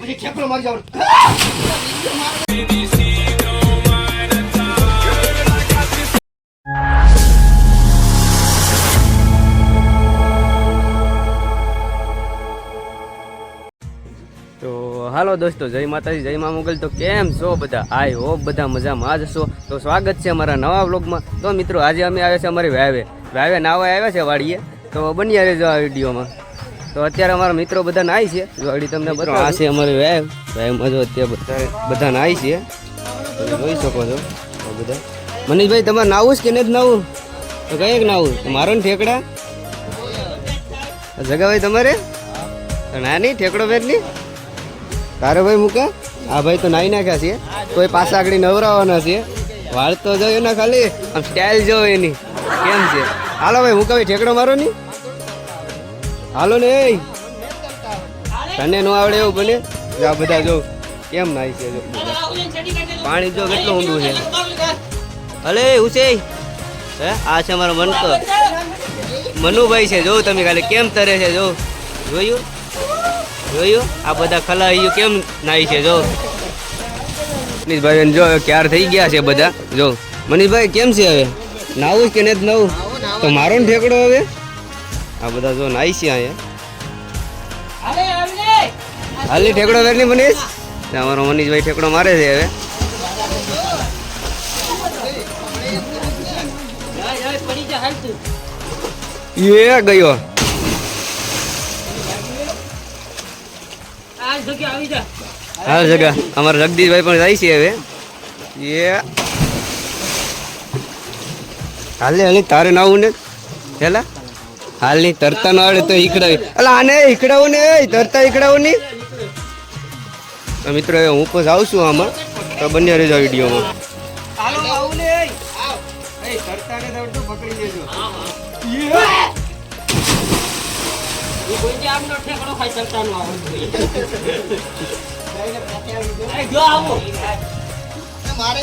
પછી ઠેકડો મારી જાવ. તો હાલો દોસ્તો જય માતાજી જય મા મોગલ. તો કેમ છો બધા? આઈ હોપ બધા મજામાં જ છો. તો સ્વાગત છે અમારા નવા વ્લોગમાં. તો મિત્રો આજે અમે આવ્યા છે અમારી વાવે. વાવે નાવા આવ્યા છે વાડીએ. તો બની આવે જો આ વિડીયોમાં. તો અત્યારે અમારા મિત્રો બધા નાય છે. જોડી તમને બતાવો. આ છે અમારી વેવ વાવમાં જો અત્યારે બધા બધા નાય છે. તમે જોઈ શકો છો. બધા. મનીષભાઈ તમારે નાવું છે કે નથી નાવું? તો કઈ નાવું. મારો ને ઠેકડા? જગાભાઈ તમારે? ના નહીં ઠેકડો ફેર નહીં તારો ભાઈ મૂકે? આ ભાઈ તો નાઈ નાખ્યા છે. કોઈ પાછા આગળ નવરાવાના છે. વાળ તો જો એના ખાલી. આમ સ્ટાઇલ જો એની. કેમ છે? હાલો ભાઈ મૂકા ભાઈ ઠેકડો મારો ની. હાલો ને તને નો આવડે એવું બને? જો બધા જો, કેમ નાય છે પાણી જો કેટલું ઊંડું છે. અલે ઉસે હે, આ છે મારો મનતો મનુભાઈ છે જો, તમે ખાલી કેમ તરે છે જો. જોયું? જોયું? આ બધા ખલાઈઓ કેમ નાય છે જો? મનીષભાઈ જો ક્યાર થઈ ગયા છે બધા? જો. મનીષભાઈ, કેમ છે હવે? નાવું કે નથી નાવું? તો મારો ને ઠેકડો હવે? આ બધા જો નાઈ છે અહીંયા. હાલી ઠેકડો વેર નહીં મનીષ અમારો મનીષભાઈ ઠેકડો મારે છે હવે. એ ગયો. હાલ જગા અમારા જગદીશભાઈ પણ જાય છે હવે. એ. હાલે હાલે તારે નાવું ને? હેલા? હાલની તરતા ના આવડે તો ઈકડાવી એટલે આને ઈકડાવું ને તરતા ઈકડાવું ની તો મિત્રો હું પણ જાઉં છું આમાં. તો બંને રહેજો વિડીયોમાં. હાલો આવું ને એ તો પકડી દેજો મારે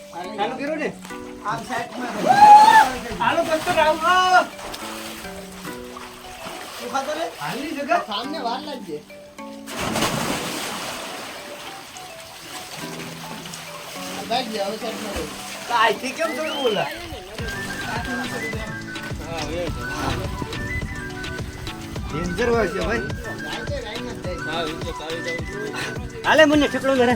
ચાલુ કર્યો ને? આમ સાઈડમાં હાલો કરતો રાવ ખાતો રે? હાલની જગા? સામને વાર લાગજે. ભાઈ હવે સાઈડમાં આઈથી કેમ થોડું બોલા? ડેન્જર હોય છે ભાઈ. હાલે મને ઠેકડો ઘરે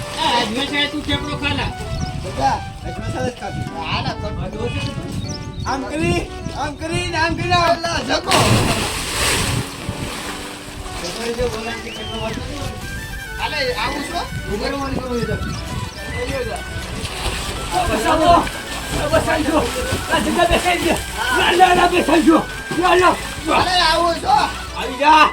હાલા કર. આમ કરી આમ કરી આમ કરી ઓલા જકો હાલે છો? તો. અરે આવું છો? આવી જા.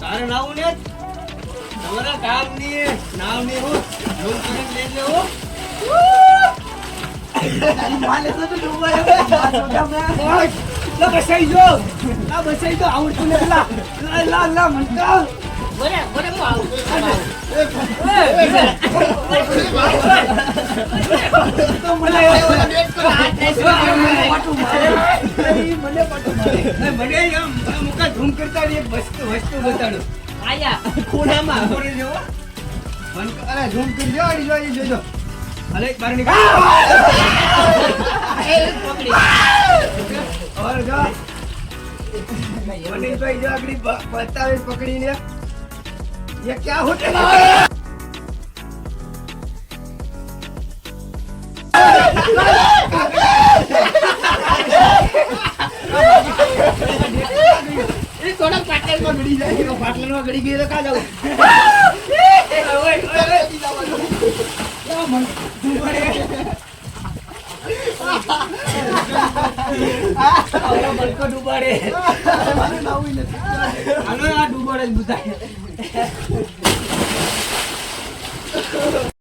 તારે નાવું ને તમારા કામની નામની હું રૂમ કરીને લઈ લેવો. માલે તો ડૂબાયો લા બસાઈ જો. લા બસાઈ જો આવડતું નથી લા. લા લા લા મનકા તો મને પાટું મારે મને પાટું મારે મને આમ મુકા ધૂમ કરતા ની એક વસ્તુ વસ્તુ બતાડો ખૂણામાં કોને જેવો મન અરે ઝૂમ કરી જો આડી જોઈ જોજો અલે બાર નીકળ ઓર જા મને તો જો આગળી બ- બતાવે પકડીને ये क्या होता है પાટલામાં ગળી ગઈ તો કા જાવ ડુબાડે. ડૂબાડે જ બુધાય.